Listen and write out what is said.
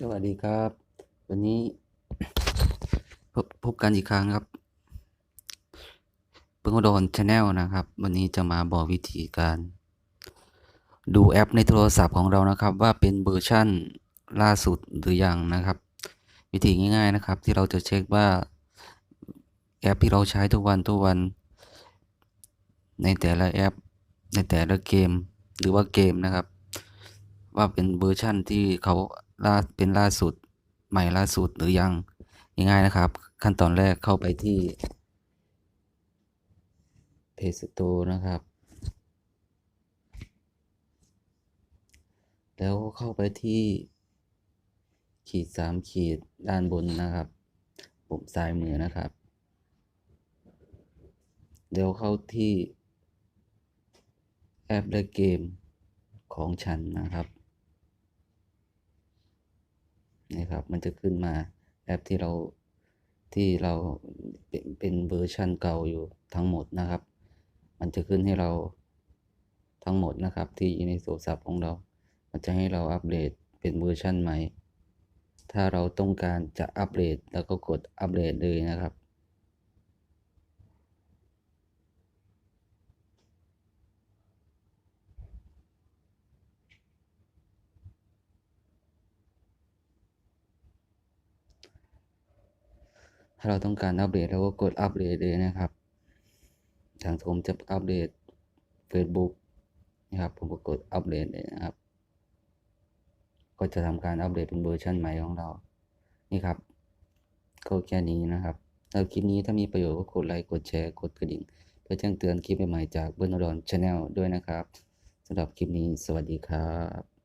สวัสดีครับ วันนี้พบพบกันอีกครั้งครับเพิ่งโดนชาแนลนะครับ วันนี้จะมาบอกวิธีการ ดูแอปในโทรศัพท์ของเรานะครับ ว่าเป็นเวอร์ชั่นล่าสุดหรือยังนะครับ วิธีง่ายๆนะครับ ที่เราจะเช็คว่าแอปที่เราใช้ทุกวันทุกวัน ในแต่ละแอป ในแต่ละเกมหรือว่าเกมนะครับ ว่าเป็นเวอร์ชั่นที่เขา ล่าเป็นล่าสุดใหม่ล่าสุดหรือยังง่ายๆนะครับ ขั้นตอนแรกเข้าไปที่ Play Store นะครับ แล้วเข้าไปที่ ขีดสามขีดด้านบนนะครับปุ่มซ้ายมือนะครับแล้วเข้าที่แอปและเกมของฉันนะครับนี่ ครับ มันจะขึ้นมาแอปที่เราที่เราเป็นเป็นเวอร์ชันเก่าอยู่ทั้งหมดนะครับ มันจะขึ้นให้เราทั้งหมดนะครับที่อยู่ในโทรศัพท์ของเรา มันจะให้เราอัปเดตเป็นเวอร์ชันใหม่ ถ้าเราต้องการจะอัปเดตแล้วก็กดอัปเดตเลยนะครับ ถ้าเราต้องการอัปเดตเราก็กดอัปเดตเลยนะครับ ทางผมจะอัปเดต Facebook นะครับ ผมก็กดอัปเดตเลยนะครับ ก็จะทำการอัปเดตเป็นเวอร์ชันใหม่ของเรา นี่ครับ ก็แค่นี้นะครับแล้วคลิปนี้ถ้ามีประโยชน์ก็กดไลค์ กดแชร์ กดกระดิ่ง เพื่อแจ้งเตือนคลิปใหม่ๆจากเบิร์นดอนชาแนลด้วยนะครับสำหรับคลิปนี้สวัสดีครับ